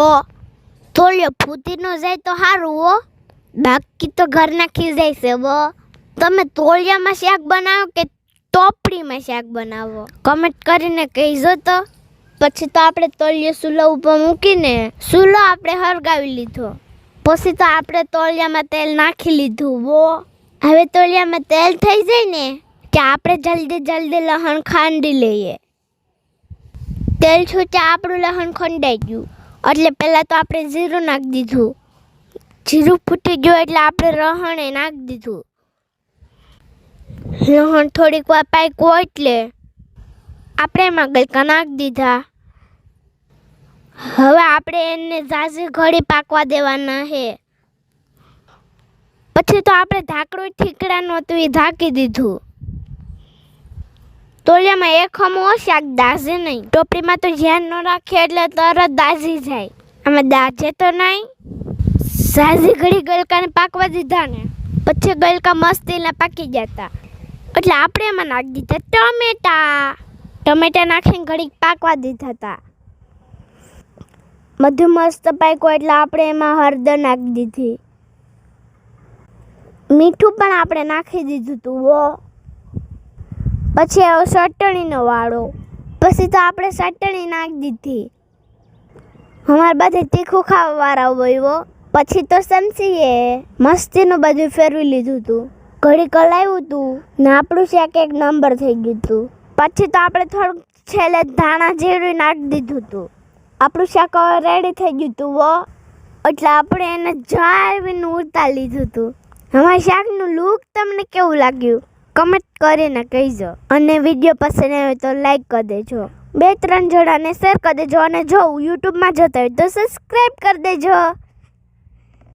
તો તોલ્યો ફૂટીનો જાય તો સારું હો. બાકી તો ઘરના ખીજાય છે વો તમે તોલિયામાં શાક બનાવો કે ટોપડીમાં શાક બનાવો? કમેન્ટ કરીને કહીજો તો. પછી તો આપણે તોલિયો સુલો ઉપર મૂકીને સુલો આપણે હરગાવી લીધો. પછી તો આપણે તોલિયામાં તેલ નાખી લીધું વો હવે તોલિયામાં તેલ થઈ જાય ને, કે આપણે જલ્દી જલ્દી લહણ ખાંડી લઈએ. તેલ છૂટે આપણું લહણ ખંડાઈ ગયું. એટલે પહેલાં તો આપણે જીરું નાખી દીધું. જીરું ફૂટી ગયું એટલે આપણે રહણે નાખી દીધું. લહણ થોડીક વાર પાક્યું એટલે આપણે એમાં ગલકા નાખી દીધા. હવે આપણે એને ઝાઝી ઘડી પાકવા દેવાના છે પછી તો આપણે ઢાંકણું ઠીકડા નહોતું એ ઢાંકી દીધું. તોલિયામાં એક હમો શાક દાઝે નહીં. ટોપડીમાં તો ધ્યાન ન રાખે એટલે તરત દાઝી જાય. આમાં દાઝે તો નહીં. સાજી ઘડી ગલકાને પાકવા દીધા ને. પછી ગલકા મસ્તીના પાકી જતા. એટલે આપણે એમાં નાખી દીધા ટમેટા. ટમેટા નાખીને ઘડીક પાકવા દીધા હતા. બધું મસ્ત પાક્યું એટલે આપણે એમાં હળદર નાખી દીધી. મીઠું પણ આપણે નાખી દીધું હતું પછી આવ્યો ચટણીનો વાળો. પછી તો આપણે ચટણી નાખી દીધી. અમારે બધે તીખું ખાવાવાળા હોય પછી તો સમસીએ મસ્તીનું બધું ફેરવી લીધું હતું ઘડી કલાવ્યું હતું ને આપણું શાક એક નંબર થઈ ગયું હતું પછી તો આપણે થોડુંક છેલ્લે ધાણા જીરું નાખી દીધું હતું આપણું શાક હવે રેડી થઈ ગયું હતું વો એટલે આપણે એને જાળવીને ઉતાર લીધું હતું અમારા શાકનું લુક તમને કેવું લાગ્યું? કમેન્ટ કરીને કહીજો. અને વીડિયો પસંદ આવે તો લાઈક કરી દેજો. બે ત્રણ જણાને શેર કરી દેજો અને જો યુટ્યુબમાં જતા હોય તો સબસ્ક્રાઈબ કરી દેજો.